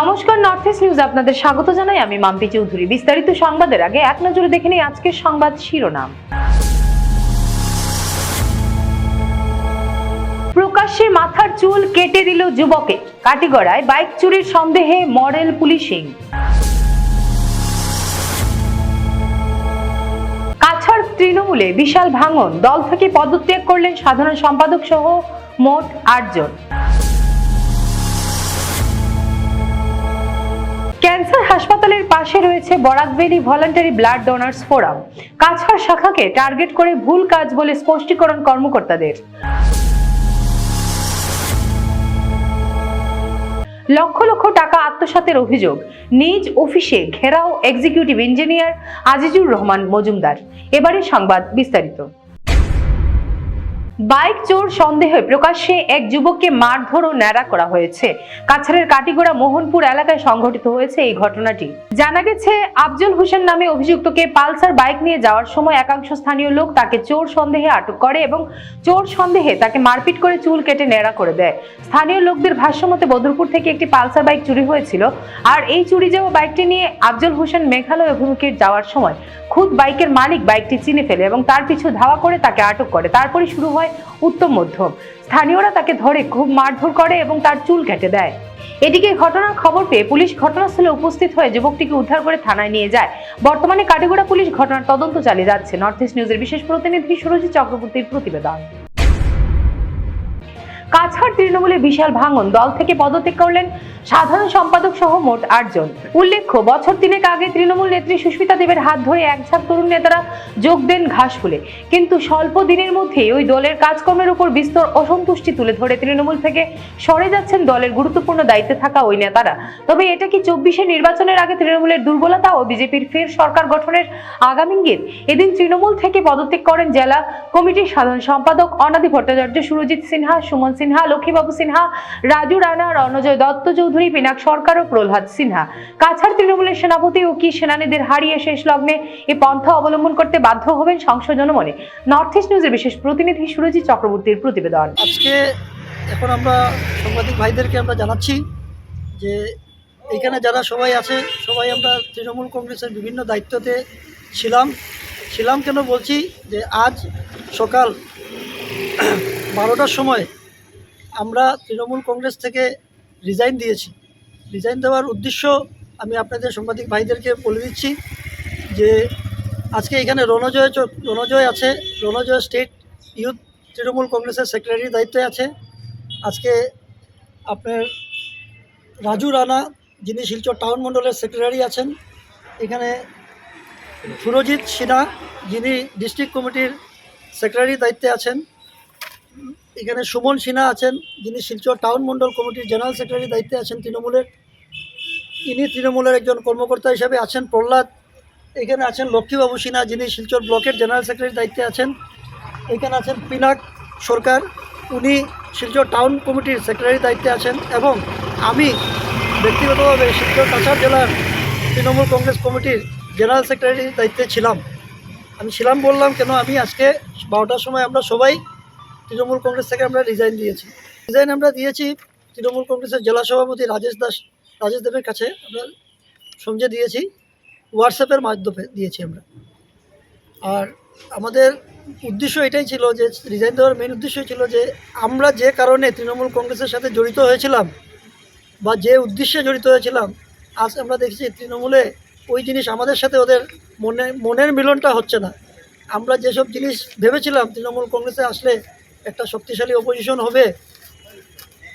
নমস্কার north east news আপনাদের স্বাগত জানাই। আমি মাম্পি চৌধুরী। বিস্তারিত সংবাদের আগে এক নজরে দেখে নিই আজকের সংবাদ শিরোনাম। প্রকাশ্যে মাথার চুল কেটে দিল যুবকে। কাটিগড়ায় বাইক চুরির সন্দেহে মডেল পুলিশিং। কাছাড় তৃণমূলে বিশাল ভাঙন। দল থেকে পদত্যাগ করলেন সাধারণ সম্পাদক সহ মোট আটজন। ক্যান্সার হাসপাতালের পাশে রয়েছে Barak Valley voluntary blood donors forum. Cachar শাখাকে target করে ভুল কাজ বলে স্পষ্টীকরণ কর্মকর্তাদের। লক্ষ লক্ষ টাকা আত্মসাতের অভিযোগ। নিজ অফিসে ঘেরাও এক্সিকিউটিভ ইঞ্জিনিয়ার আজিজুর রহমান মজুমদার। এবারে সংবাদ বিস্তারিত। বাইক চোর সন্দেহে প্রকাশ্যে এক যুবককে মারধর ও ন্যাড়া করা হয়েছে। কাছাড়ের কাটিগড়া মোহনপুর এলাকায় সংঘটিত হয়েছে এই ঘটনাটি। জানা গেছে, আফজল হোসেন নামে অভিযুক্তকে পালসার বাইক নিয়ে যাওয়ার সময় একাংশ স্থানীয় লোক তাকে চোর সন্দেহে আটক করে এবং চোর সন্দেহে তাকে মারপিট করে চুল কেটে ন্যাড়া করে দেয়। স্থানীয় লোকদের ভাষ্যমতে বদরপুর থেকে একটি পালসার বাইক চুরি হয়েছিল। আর এই চুরি যাওয়া বাইকটি নিয়ে আফজল হোসেন মেঘালয় অভিমুখে যাওয়ার সময় খুদ বাইকের মালিক বাইকটি চিনে ফেলে এবং তার পিছু ধাওয়া করে তাকে আটক করে। তারপরে শুরু হয় উত্তম মধ্যম। স্থানীয়রা তাকে ধরে খুব মারধর করে এবং তার চুল কেটে দেয়। এদিকে ঘটনার খবর পেয়ে পুলিশ ঘটনাস্থলে উপস্থিত হয়ে যুবকটিকে উদ্ধার করে থানায় নিয়ে যায়। বর্তমানে কাটিগোড়া পুলিশ ঘটনার তদন্ত চালিয়ে যাচ্ছে। নর্থ ইস্ট নিউজের বিশেষ প্রতিনিধি সুরজিৎ চক্রবর্তীর প্রতিবেদন। কাছাড় তৃণমূলে বিশাল ভাঙন দল থেকে পদত্যাগ করলেন সাধারণ সম্পাদক সহ মোট আটজন। উল্লেখ্য, বছর তিনেক আগে তৃণমূল নেত্রী সুস্মিতা দেবের হাত ধরে এক ঝাঁক তরুণ নেতারা যোগ দেন ঘাসফুলে কিন্তু স্বল্প দিনের মধ্যেই ওই দলের কাজকর্মের উপর বিস্তর অসন্তুষ্টি তুলে ধরে তৃণমূল থেকে সরে যাচ্ছেন দলের গুরুত্বপূর্ণ দায়িত্বে থাকা ওই নেতারা। তবে এটা কি চব্বিশে নির্বাচনের আগে তৃণমূলের দুর্বলতা ও বিজেপির ফের সরকার গঠনের আগামী ইঙ্গিত? এদিন তৃণমূল থেকে পদত্যাগ করেন জেলা কমিটির সাধারণ সম্পাদক অনাদি ভট্টাচার্য, সুরজিৎ সিনহা, সুমন সিনহা, লক্ষ্মীবাবু সিনহা, রাজু রানা, রণজয় দত্ত চৌধুরী পিনাক সরকার ও প্রহ্লাদ সিনহা। কাছাড় তৃণমূলের সেনাপতি ও কি সেনানীদের হারিয়ে শেষ লগ্নে এই পন্থা অবলম্বন করতে বাধ্য হবেন সংসদ জনমনে। নর্থ ইস্ট নিউজের বিশেষ প্রতিনিধি সুরজিৎ চক্রবর্তীর প্রতিবেদন। আজকে এখন আমরা সাংবাদিক ভাইদেরকে আমরা জানাচ্ছি যে এখানে যারা সবাই আছে, সবাই আমরা তৃণমূল কংগ্রেসের বিভিন্ন দায়িত্বতে ছিলাম। ছিলাম কেন বলছি যে আজ সকাল বারোটার সময় আমরা তৃণমূল কংগ্রেস থেকে রিজাইন দিয়েছি। রিজাইন দেওয়ার উদ্দেশ্য আমি আপনাদের সাংবাদিক ভাইদেরকে বলে দিচ্ছি যে আজকে এখানে রণজয় রণজয় আছে। রণজয় স্টেট ইউথ তৃণমূল কংগ্রেসের সেক্রেটারির দায়িত্বে আছে। আজকে আপনার রাজু রানা, যিনি শিলচর টাউন মণ্ডলের সেক্রেটারি আছেন, এখানে সুরজিৎ সিনহা, যিনি ডিস্ট্রিক্ট কমিটির সেক্রেটারির দায়িত্বে আছেন। এখানে সুমন সিনহা আছেন, যিনি শিলচর টাউন মন্ডল কমিটির জেনারেল সেক্রেটারি দায়িত্বে আছেন তৃণমূলের। ইনি তৃণমূলের একজন কর্মকর্তা হিসাবে আছেন প্রহ্লাদ। এখানে আছেন লক্ষ্মীবাবু সিনহা, যিনি শিলচর ব্লকের জেনারেল সেক্রেটারির দায়িত্বে আছেন। এখানে আছেন পিনাক সরকার, উনি শিলচর টাউন কমিটির সেক্রেটারি দায়িত্বে আছেন এবং আমি ব্যক্তিগতভাবে শিলচর কাছাড় জেলার তৃণমূল কংগ্রেস কমিটির জেনারেল সেক্রেটারির দায়িত্বে ছিলাম। আমি ছিলাম বললাম কেন, আমি আজকে বারোটার সময় আমরা সবাই তৃণমূল কংগ্রেস থেকে আমরা রিজাইন দিয়েছি। রিজাইন আমরা দিয়েছি তৃণমূল কংগ্রেসের জেলা সভাপতি রাজেশ দাস, রাজেশ দেবের কাছে আমরা সমঝে দিয়েছি হোয়াটসঅ্যাপের মাধ্যমে দিয়েছি আমরা। আর আমাদের উদ্দেশ্য এটাই ছিল যে রিজাইন দেওয়ার মেন উদ্দেশ্য ছিল যে, আমরা যে কারণে তৃণমূল কংগ্রেসের সাথে জড়িত হয়েছিলাম বা যে উদ্দেশ্যে জড়িত হয়েছিলাম, আজ আমরা দেখছি তৃণমূলে ওই জিনিস আমাদের সাথে ওদের মনে, মনের মিলনটা হচ্ছে না। আমরা যেসব জিনিস ভেবেছিলাম তৃণমূল কংগ্রেসে আসলে একটা শক্তিশালী অপোজিশন হবে,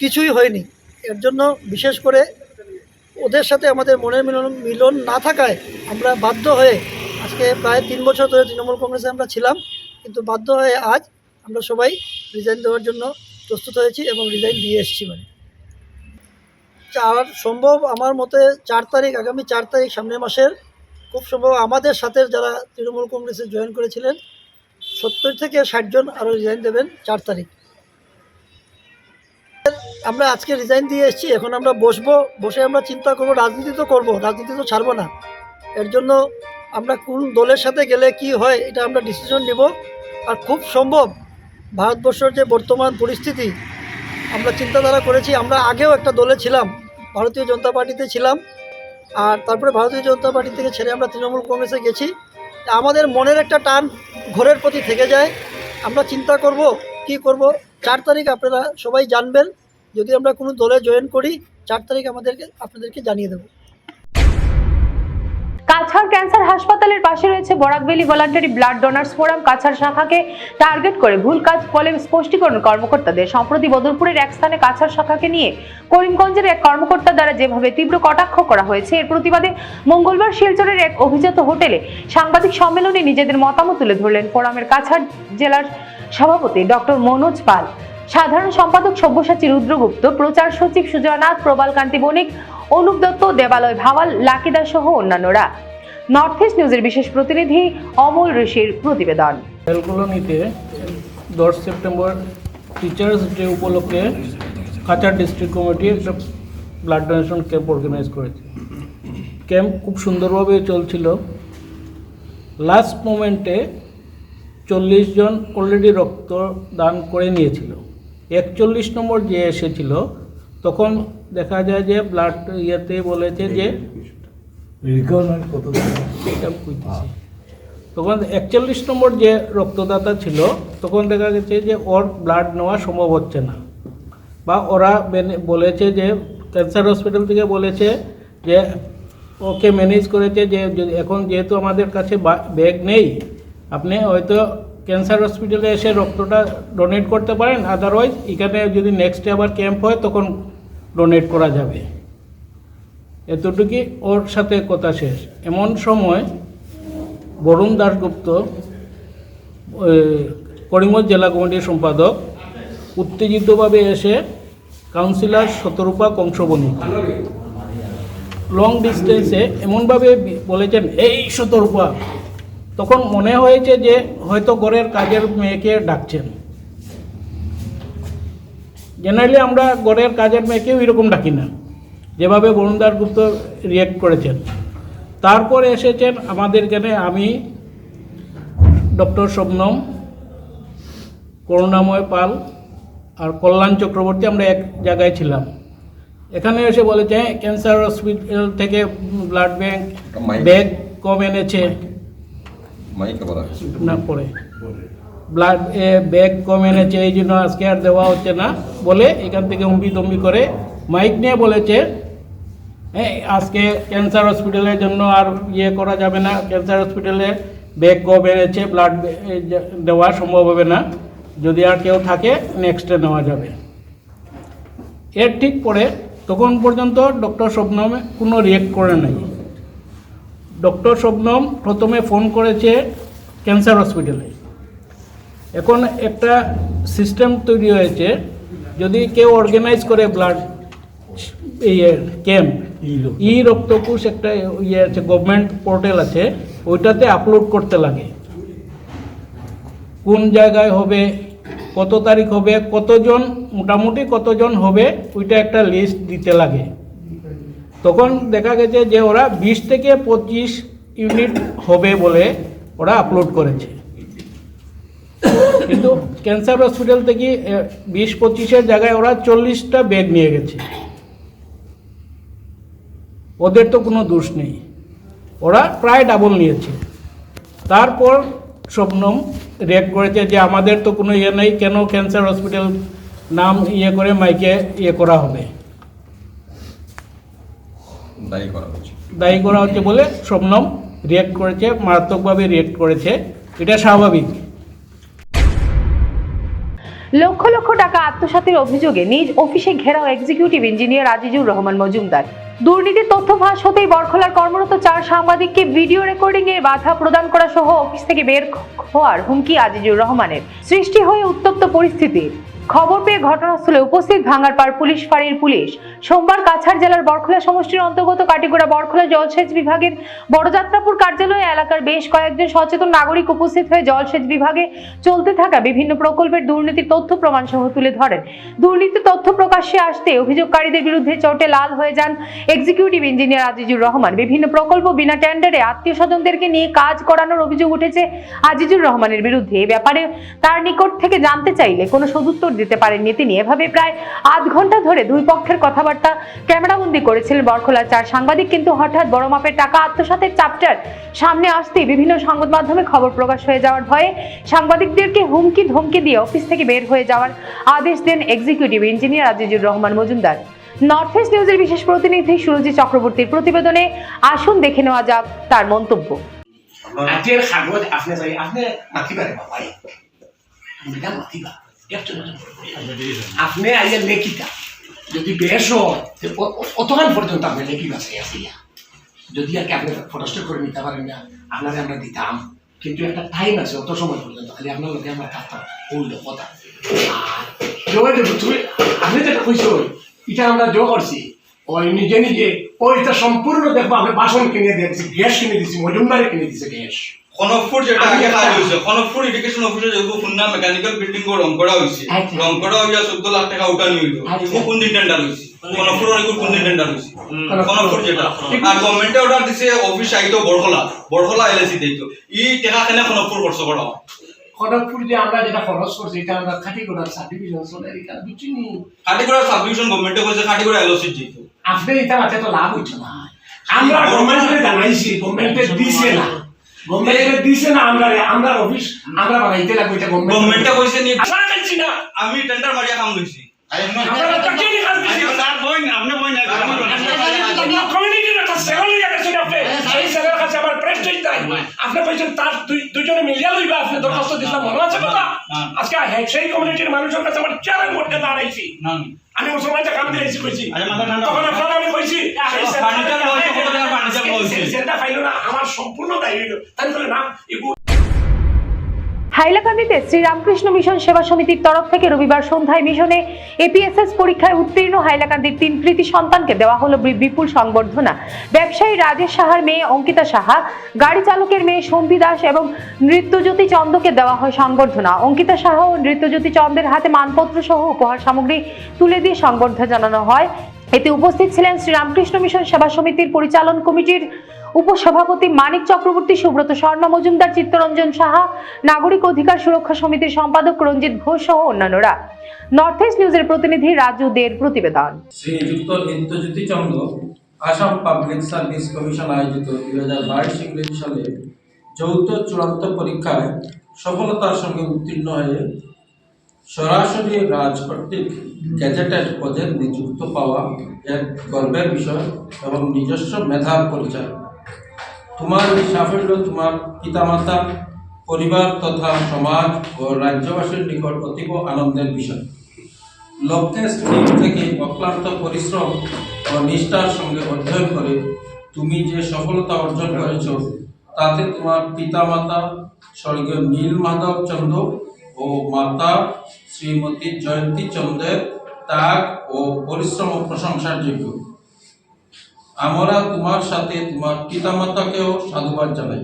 কিছুই হয়নি। এর জন্য বিশেষ করে ওদের সাথে আমাদের মনের মিলন মিলন না থাকায় আমরা বাধ্য হয়ে আজকে প্রায় তিন বছর ধরে তৃণমূল কংগ্রেসে আমরা ছিলাম, কিন্তু বাধ্য হয়ে আজ আমরা সবাই রিজাইন দেওয়ার জন্য প্রস্তুত হয়েছি এবং রিজাইন দিয়ে এসেছি মানে। চার সম্ভব আমার মতে চার তারিখ, আগামী চার তারিখ সামনের মাসের, খুব সম্ভব আমাদের সাথে যারা তৃণমূল কংগ্রেসে জয়েন করেছিলেন সত্তর থেকে ষাটজন আরও রিজাইন দেবেন চার তারিখ। আমরা আজকে রিজাইন দিয়ে এসেছি, এখন আমরা বসবো, বসে আমরা চিন্তা করব, রাজনীতি তো করব, রাজনীতি তো ছাড়বো না। এর জন্য আমরা কোন দলের সাথে গেলে কি হয়, এটা আমরা ডিসিশন নেব। আর খুব সম্ভব, ভারতবর্ষের যে বর্তমান পরিস্থিতি, আমরা চিন্তাধারা করেছি, আমরা আগেও একটা দলে ছিলাম, ভারতীয় জনতা পার্টিতে ছিলাম, আর তারপরে ভারতীয় জনতা পার্টি থেকে ছেড়ে আমরা তৃণমূল কংগ্রেসে গেছি। আমাদের মনের একটা টান ঘোরের প্রতি থেকে যায়। আমরা চিন্তা করব, কি করব? চার তারিখ আপনারা সবাই জানবেন। যদি আমরা কোনো দলে জয়েন করি, চার তারিখ আমাদেরকে, আপনাদেরকে জানিয়ে দেবো। কাছাড় ক্যান্সার হাসপাতালের পাশে রয়েছে Barak Valley voluntary blood donors forum. Cachar শাখাকে target করে ভুল কাজ বলে স্পষ্টীকরণ কর্মকর্তাদের। সম্প্রতি বদরপুরের এক স্থানে কাছাড় শাখাকে নিয়ে করিমগঞ্জের এক কর্মকর্তা দ্বারা যেভাবে তীব্র কটাক্ষ করা হয়েছে, এর প্রতিবাদে মঙ্গলবার শিলচরের এক অভিজাত হোটেলে সাংবাদিক সম্মেলনে নিজেদের মতামত তুলে ধরলেন ফোরামের কাছাড় জেলার সভাপতি ডক্টর মনোজ পাল। সাধারণ সম্পাদক সব্যসাচী রুদ্রগুপ্ত, প্রচার সচিব সুজয়নাথ প্রবালকান্তি বণিক, অনুপ দত্ত, দেবালয় ভাওয়াল, লাকিদা সহ অন্যান্যরা। নর্থ ইস্ট নিউজের বিশেষ প্রতিনিধি অমল ঋষির প্রতিবেদন। বেলকলোনিতে দশ সেপ্টেম্বর টিচার্স ডে উপলক্ষে কাচার ডিস্ট্রিক্ট কমিটি একটা ব্লাড ডোনেশন ক্যাম্প অর্গানাইজ করেছে। ক্যাম্প খুব সুন্দরভাবে চলছিল। লাস্ট মোমেন্টে চল্লিশ জন অলরেডি রক্ত দান করে নিয়েছিল। একচল্লিশ নম্বর যে এসেছিল তখন দেখা যায় যে ব্লাড ইয়েতে বলেছে যে তখন একচল্লিশ নম্বর যে রক্তদাতা ছিল তখন দেখা গেছে যে ওর ব্লাড নেওয়া সম্ভব হচ্ছে না। বা ওরা বলেছে যে ক্যান্সার হসপিটাল থেকে বলেছে যে ওকে ম্যানেজ করেছে যে এখন যেহেতু আমাদের কাছে ব্যাগ নেই আপনি হয়তো ক্যান্সার হসপিটালে এসে রক্তটা ডোনেট করতে পারেন আদারওয়াইজ এখানে যদি নেক্সট ডে আবার ক্যাম্প হয় তখন ডোনেট করা যাবে। এতটুকুই ওর সাথে কথা শেষ। এমন সময় বরুণ দাশগুপ্ত করিমগঞ্জ জেলা কমিটির সম্পাদক, উত্তেজিতভাবে এসে কাউন্সিলর শতরূপা কংসবণী লং ডিস্টেন্সে এমনভাবে বলেছেন, এই শতরূপা তখন মনে হয়েছে যে হয়তো ঘরের কাজের মেয়েকে ডাকছেন। জেনারেলি আমরা ঘরের কাজের মেয়েকেও এরকম ডাকি না। যেভাবে বরুণদার গুপ্ত রিয়েক্ট করেছেন। তারপর এসেছেন আমাদের এখানে আমি ডক্টর শবনম করুণাময় পাল আর কল্যাণ চক্রবর্তী আমরা এক জায়গায় ছিলাম। এখানে এসে বলেছে "হ্যাঁ, ক্যান্সার হসপিটাল থেকে ব্লাড ব্যাংক ব্যাগ কম এনেছে। না পরে। ব্লাড ব্যাগ কম এনেছে এই জন্য আজকে আর দেওয়া হচ্ছে না বলে এখান থেকে উম্বি তম্বি করে মাইক নিয়ে বলেছে। হ্যাঁ আজকে ক্যান্সার হসপিটালের জন্য আর ইয়ে করা যাবে না ক্যান্সার হসপিটালে ব্যাগ কম এনেছে ব্লাড দেওয়া সম্ভব হবে না যদি আর কেউ থাকে নেক্সটে নেওয়া যাবে। এর ঠিক পরে তখন পর্যন্ত ডক্টর শবনমে কোনো রিয়েক্ট করে নাই। ডক্টর শবনম প্রথমে ফোন করেছে ক্যান্সার হসপিটালে। এখন একটা সিস্টেম তৈরি হয়েছে যদি কেউ অর্গানাইজ করে ব্লাড ইয়ে ক্যাম্প ই রক্তকোষ। একটা ইয়ে আছে গভর্নমেন্ট পোর্টাল আছে ওইটাতে আপলোড করতে লাগে। কোন জায়গায় হবে কত তারিখ হবে কতজন মোটামুটি কতজন হবে ওইটা একটা লিস্ট দিতে লাগে। তখন দেখা গেছে যে ওরা বিশ থেকে পঁচিশ ইউনিট হবে বলে ওরা আপলোড করেছে। কিন্তু ক্যান্সার হসপিটাল থেকে বিশ পঁচিশের জায়গায় ওরা চল্লিশটা বেড নিয়ে গেছে। ওদের তো কোনো দোষ নেই। ওরা প্রায় ডাবল নিয়েছে। তারপর স্বপ্নম রেড করেছে যে আমাদের তো কোনো ইয়ে নেই, কেন ক্যান্সার হসপিটাল নাম ইয়ে করে মাইকে ইয়ে করা হবে? দায়ী করা হচ্ছে দায়ী করা হচ্ছে বলে স্বপ্নম রিয়েক্ট করেছে মারাত্মকভাবে রিয়েক্ট করেছে। এটা স্বাভাবিক। লক্ষ লক্ষ টাকা আত্মসাতের অভিযোগে নিজ অফিসে ঘেরাও এক্সিকিউটিভ ইঞ্জিনিয়ার আজিজুর রহমান মজুমদার। দুর্নীতির তথ্য ফাঁস হতেই বরখলার কর্মরত চার সাংবাদিককে ভিডিও রেকর্ডিং এ বাধা প্রদান করা সহ অফিস থেকে বের হওয়ার হুমকি আজিজুর রহমানের। সৃষ্টি হয়ে উত্তপ্ত পরিস্থিতি খবর পেয়ে ঘটনাস্থলে উপস্থিত ভাঙ্গারপাড় পুলিশ ফাঁড়ির পুলিশ। সোমবার কাছাড় জেলার বরখলা সমষ্টির অন্তর্গত কাটিগোড়া বরখলা জলসেচ বিভাগের বড়যাত্রাপুর কার্যালয়ে এলাকার বেশ কয়েকজন সচেতন নাগরিক উপস্থিত হয়ে জলসেচ বিভাগে চলতে থাকা বিভিন্ন প্রকল্পের দুর্নীতির তথ্য প্রমাণ সহ তুলে ধরেন। দুর্নীতি তথ্য প্রকাশ্যে আসতে অভিযোগকারীদের বিরুদ্ধে চটে লাল হয়ে যান এক্সিকিউটিভ ইঞ্জিনিয়ার আজিজুর রহমান। বিভিন্ন প্রকল্প বিনা টেন্ডারে আত্মীয় স্বজনদেরকে নিয়ে কাজ করানোর অভিযোগ উঠেছে আজিজুর রহমানের বিরুদ্ধে। এ ব্যাপারে তার নিকট থেকে জানতে চাইলে কোনো সদুত্তর দিতে পারেননি তিনি। এভাবে প্রায় আধ ঘণ্টা ধরে দুই পক্ষের কথাবার্তা ক্যামেরাবন্দি করেছিলেন বরখোলা চার। সাংবাদিক কিন্তু হঠাৎ বড় মাপের টাকা আত্মসাতের চাপটার সামনে আসতেই বিভিন্ন সংবাদ মাধ্যমে খবর প্রকাশ হয়ে যাওয়ার ভয়ে সাংবাদিকদেরকে হুমকি ধমকি দিয়ে অফিস থেকে বের হয়ে যাওয়ার আদেশ দেন executive engineer Azizur Rahman Majumdar. North east নিউজের বিশেষ প্রতিনিধি সুরজিৎ চক্রবর্তীর প্রতিবেদনে আসুন দেখে নেওয়া যাক তার মন্তব্য। আপনি আপনি আমরা আপনি আইয়া লেখিকা যদি বেশ হয় পর্যন্ত আপনি আসিয়া যদি আর কি আপনি ফটোস্টেট করে নিতে পারেন না আপনাকে আমরা দিতাম। কিন্তু একটা টাইম আছে অত সময় পর্যন্ত। খালি আপনার লোকে আমার কাজটা হইল কথা। আর জয় দেব তুমি আপনি যেটা এটা আমরা জো করছি। ওই নিজে নিজে ওইটা সম্পূর্ণ দেখব আমি বাসন কিনে দিয়েছি গ্যাস কিনে দিয়েছি মজুমদারে কিনে দিয়েছে গ্যাস। খনকপুর যেটা আগে কাজ হয়েছে খনকপুর এডুকেশন অফিসে যেগুলো খুলনা মেকানিক্যাল বিল্ডিং রং করা হয়েছে। রং করা হইয়া চোদ্দ লাখ টাকা উঠানি হইল আচ্ছা। কোন দিন টেন্ডার হয়েছে খনকপুর এগুলো কোন দিন টেন্ডার হয়েছে। খনকপুর যেটা। আর গভর্নমেন্টে অর্ডার দিছে অফিস আইতো বড়খলা বড়খলা এলআইসি দিতো ই টাকা কেনে খনকপুর খরচ করা হয়? খড়গপুর যে আমরা যেটা খরচ করছি এটা আমরা খাটি করার সার্টিফিকেট চলে এটা বুঝিনি কাটিগড়া সাবডিভিশন গভর্নমেন্টে কইছে কাটিগড়া এলওসি দিত আপনি এটা মাঠে তো লাভ হইতো না। আমরা গভর্নমেন্টে জানাইছি গভর্নমেন্টে দিছে না। না আমরা আমরা অফিস আমরা বানাইতে লাগবে এটা গভর্নমেন্ট গভর্নমেন্টে কইছে নি আমি টেন্ডার মারিয়া কাম লইছি আপনি। কইছেন তার দুই মিলিয়া লইবা আপনি দরখাস্ত দিছিলাম মনে আছে কথা। আজকে সেই কমিউনিটির মানুষের কাছে আমার চ্যালেঞ্জ করতে দাঁড়াইছি। আমি কাম দিয়েছি কইছি। তখন আপনারা কইছি? সেটা না আমার সম্পূর্ণ দায়ী তাই বলে না হাইলাকান্দিতে শ্রীরামকৃষ্ণ মিশন সেবা সমিতির তরফ থেকে রবিবার সন্ধ্যায় মিশনে এপিএসএস পরীক্ষায় উত্তীর্ণ হাইলাকান্দির তিন কৃতি সন্তানকে দেওয়া হলো বিপুল সংবর্ধনা। ব্যবসায়ী রাজেশ সাহার মেয়ে অঙ্কিতা সাহা, গাড়ি চালকের মেয়ে সম্বি দাস এবং নৃত্যজ্যোতি চন্দকে দেওয়া হয় সংবর্ধনা। অঙ্কিতা সাহা ও নৃত্যজ্যোতি চন্দের হাতে মানপত্র সহ উপহার সামগ্রী তুলে দিয়ে সংবর্ধনা জানানো হয়। এতে উপস্থিত ছিলেন শ্রীরামকৃষ্ণ মিশন সেবা সমিতির পরিচালন কমিটির উপসভাপতি মানিক চক্রবর্তী, সুব্রত স্বর্ণ মজুমদার চিত্তরঞ্জন সাহা, নাগরিক অধিকার সুরক্ষা সমিতির সম্পাদক রঞ্জিত ঘোষ সহ অন্যান্যরা। নর্থ ইস্ট নিউজের প্রতিনিধি রাজু দের প্রতিবেদন। Shriyukta Nityajyoti Chandra, Assam public service commission আয়োজিত দুই হাজার বাইশ ইংরেজি সালে যৌথ চূড়ান্ত পরীক্ষায় সফলতার সঙ্গে উত্তীর্ণ হয়ে সরাসরি রাজ কর্তৃক গ্যাজেটেড পদে নিযুক্ত পাওয়া এক গর্বের বিষয় এবং নিজস্ব মেধার পরিচয়। তোমার সাফল্য, তোমার পিতামাতা, পরিবার তথা সমাজ ও রাজ্যবাসীর নিকট অতীব আনন্দের বিষয়। লক্ষ্যে স্থির থেকে অক্লান্ত পরিশ্রম ও নিষ্ঠার সঙ্গে অধ্যয়ন করে তুমি যে সফলতা অর্জন করেছ, তাতে তোমার পিতামাতা স্বর্গীয় নীল মাধব চন্দ্র ও মাতা শ্রীমতী জয়ন্তী চন্দ্রের ত্যাগ ও পরিশ্রম প্রশংসার যোগ্য। আমরা তোমার সাথে তোমার পিতামাতাকেও সাধুবাদ জানাই।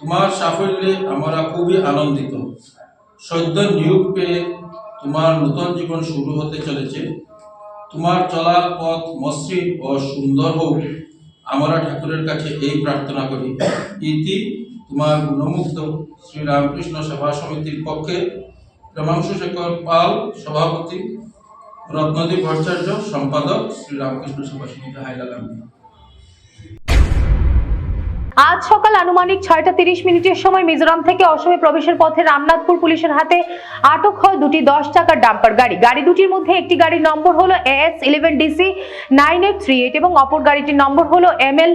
তোমার সাফল্যে আমরা খুবই আনন্দিত। সদ্য নিয়োগ পেয়ে তোমার নতুন জীবন শুরু হতে চলেছে। তোমার চলার পথ মসৃণ ও সুন্দর হোক। আমরা ঠাকুরের কাছে এই প্রার্থনা করি। ইতি তোমার গুণমুগ্ধ শ্রী রামকৃষ্ণ সেবা সমিতির পক্ষে। প্রেমাংশু শেখর পাল সভাপতি। রত্নদীপ ভট্টাচার্য সম্পাদক শ্রী রামকৃষ্ণ সভা সমিতি হাইলাকান্দি। আজ সকাল আনুমানিক ছয়টা তিরিশ মিনিটের সময় মিজোরাম থেকে অসমে প্রবেশের পথে রামনাথপুর পুলিশের হাতে আটক হয় দুটি দশ টাকার ডাম্পার গাড়ি। গাড়ি দুটির মধ্যে একটি গাড়ির নম্বর হলো S eleven DC nine eight three eight এবং অপর গাড়িটির নম্বর হলো M L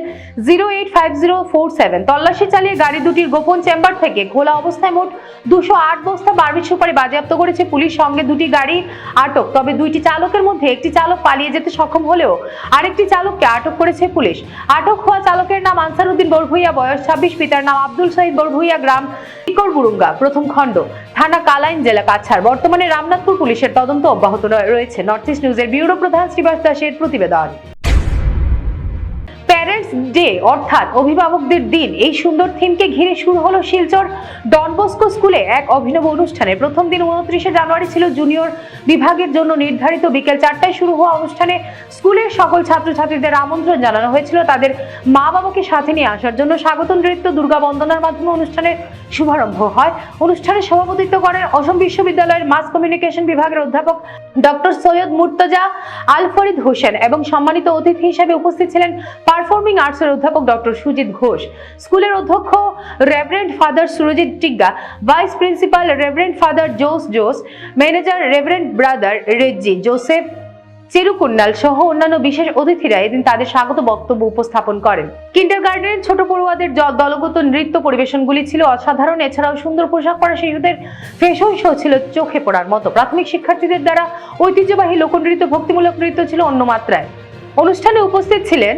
zero eight five zero four seven তল্লাশি চালিয়ে গাড়ি দুটির গোপন চেম্বার থেকে খোলা অবস্থায় মোট দুশো আট বস্তা বার্মিট সুপারি বাজেয়াপ্ত করেছে পুলিশ। সঙ্গে দুটি গাড়ি আটক, তবে দুইটি চালকের মধ্যে একটি চালক পালিয়ে যেতে সক্ষম হলেও আরেকটি চালককে আটক করেছে পুলিশ। আটক হওয়া চালকের নাম আনসারউদ্দিন বড়ভুইয়া বয়স ছাব্বিশ, পিতার নাম আব্দুল সাইদ বড়ভুইয়া গ্রাম টিকর বুরুঙ্গা, প্রথম খণ্ড, থানা কালাইন জেলা কাছাড়। বর্তমানে রামনাথপুর পুলিশের তদন্ত অব্যাহত রয়েছে। নর্থ ইস্ট নিউজের ব্যুরো প্রধান শ্রীবাস দাসের প্রতিবেদন। প্যারেন্টস ডে অর্থাৎ অভিভাবকদের দিন, এই সুন্দর থিমকে ঘিরে শুরু হলো শিলচর ডনবস্কো স্কুলে এক অভিনব অনুষ্ঠানে প্রথম দিন উনত্রিশে জানুয়ারি ছিল জুনিয়র বিভাগের জন্য নির্ধারিত। বিকেল চারটায় শুরু হওয়া অনুষ্ঠানে স্কুলের সকল ছাত্রছাত্রীদের আমন্ত্রণ জানানো হয়েছিল। তাদের মা বাবাকে সাথে নিয়ে আসার জন্য স্বাগত নৃত্য, দুর্গা বন্দনার মাধ্যমে অনুষ্ঠানের শুভারম্ভ হয়। অনুষ্ঠানে সভাপতিত্ব করেন অসম বিশ্ববিদ্যালয়ের মাস কমিউনিকেশন বিভাগের অধ্যাপক ডক্টর সৈয়দ মুর্তজা আল ফরিদ হোসেন এবং সম্মানিত অতিথি হিসেবে উপস্থিত ছিলেন পারফর্মিং আর্টসের অধ্যাপক ডক্টর সুজিত ঘোষ। স্কুলের অধ্যক্ষ reverend father Surajit Tigga, vice principal reverend father Jose Jose, manager reverend brother Reji, Joseph Chirukunnal সহ অন্যান্য বিশেষ অতিথিরা এদিন তাদের স্বাগত বক্তব্য উপস্থাপন করেন। কিন্ডার গার্ডেনের ছোট পড়ুয়াদের দলগত নৃত্য পরিবেশনগুলি ছিল অসাধারণ। এছাড়াও সুন্দর পোশাক পরা শিশুদের ফ্যাশন শো ছিল চোখে পড়ার মতো। প্রাথমিক শিক্ষার্থীদের দ্বারা ঐতিহ্যবাহী লোকনৃত্য, ভক্তিমূলক নৃত্য ছিল অন্য মাত্রায়। অনুষ্ঠানে উপস্থিত ছিলেন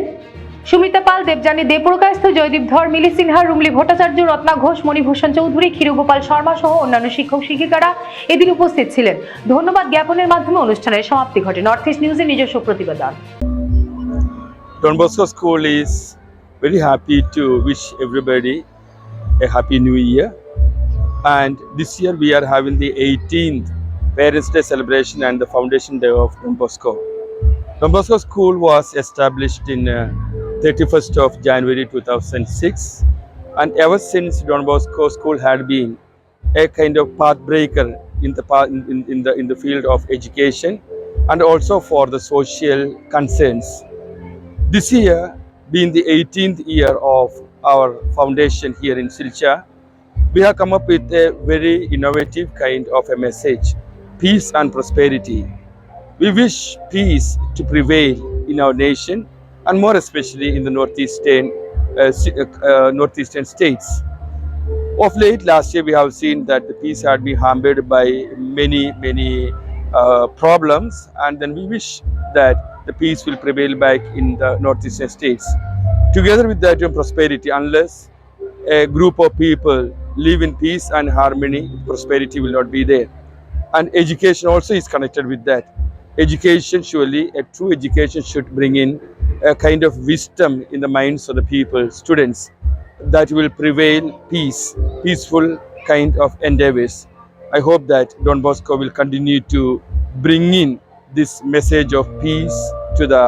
সুমিতা পাল দেবযানী দেবপ্রকাশস্থ জয়দীপ ধর মিলি সিনহা রুমলি ভট্টাচার্য রত্না ঘোষ মণিভূষণ চৌধুরী ক্ষীরগোপাল শর্মা সহ অন্যান্য শিক্ষক শিক্ষিকারা এদিন উপস্থিত ছিলেন ধন্যবাদ জ্ঞাপনের মাধ্যমে অনুষ্ঠানের সমাপ্তি ঘটে নর্থ ইস্ট নিউজের নিজস্ব প্রতিবেদন Don Bosco School is very happy to wish everybody a happy new year. And this year we are having the 18th Parents' Day celebration and the foundation day of Don Bosco. Don Bosco School was established in uh, 31st of January 2006, and ever since Don Bosco School had been a kind of pathbreaker in the in, in, the in the field of education and also for the social concerns. This year, being the 18th year of our foundation here in Silcha, we have come up with a very innovative kind of a message peace and prosperity. We wish peace to prevail in our nation and more especially in the northeastern, uh, uh, uh, northeastern states. Of late, last year, we have seen that the peace had been hampered by many, many uh, problems, and then we wish that the peace will prevail back in the northeastern states. Together with that, and prosperity, unless a group of people live in peace and harmony, prosperity will not be there. And education also is connected with that. Education, surely, a true education should bring in a kind of wisdom in the minds of the people, students, that will prevail peace, peaceful kind of endeavors. I hope that Don Bosco will continue to bring in this message of peace to the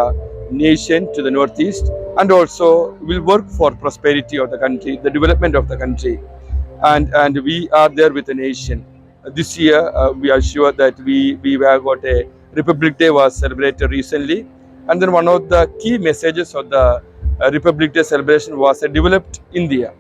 nation, to the Northeast, and also will work for prosperity of the country, the development of the country. And, and we are there with the nation. This year, uh, we are sure that we, we have got a Republic Day was celebrated recently. And then one of the key messages of the uh, Republic Day celebration was a developed India.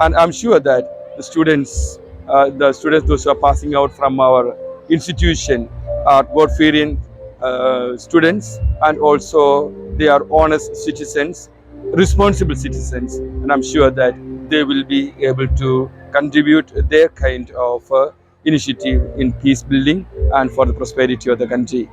And I'm sure that the students, uh, the students, those who are passing out from our institution, are God-fearing uh, students, and also they are honest citizens, responsible citizens, and I'm sure that they will be able to contribute their kind of uh, initiative in peace building and for the prosperity of the country.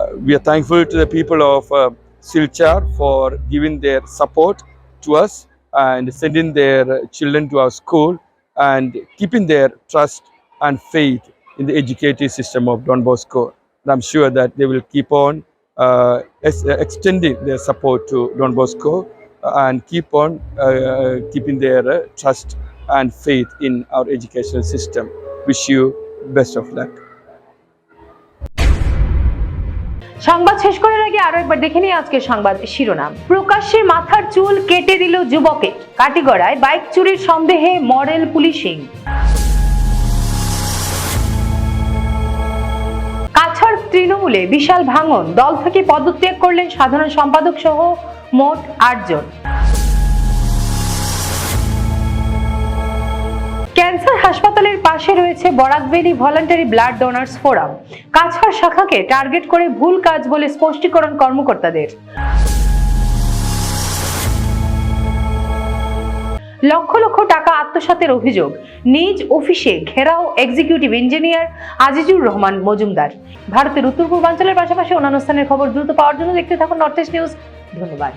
Uh, we are thankful to the people of uh, Silchar for giving their support to us and sending their children to our school and keeping their trust and faith in the educative system of Don Bosco. And I'm sure that they will keep on uh, ex- extending their support to Don Bosco and keep on uh, keeping their uh, trust and faith in our educational system. Wish you best of luck. সংবাদ শেষ করার আগে আরও একবার দেখে নিই আজকের সংবাদ শিরোনাম। প্রকাশ্যে মাথার চুল কেটে দিল যুবকে। কাটিগড়ায় বাইক চুরির সন্দেহে মডেল পুলিশিং। কাছাড় তৃণমূলে বিশাল ভাঙন। দল থেকে পদত্যাগ করলেন সাধারণ সম্পাদক সহ মোট আটজন। ক্যান্সার হাসপাতালের পাশে রয়েছে Barak valley voluntary blood donors forum. Cachar শাখাকে target করে ভুল কাজ বলে স্পষ্টীকরণ কর্মকর্তাদের। লক্ষ লক্ষ টাকা আত্মসাতের অভিযোগ। নিজ অফিসে ঘেরাও এক্সিকিউটিভ ইঞ্জিনিয়ার আজিজুর রহমান মজুমদার। ভারতের উত্তর পূর্বাঞ্চলের পাশাপাশি অন্যান্য স্থানের খবর দ্রুত পাওয়ার জন্য দেখতে থাকুন নর্থ ইস্ট নিউজ। ধন্যবাদ।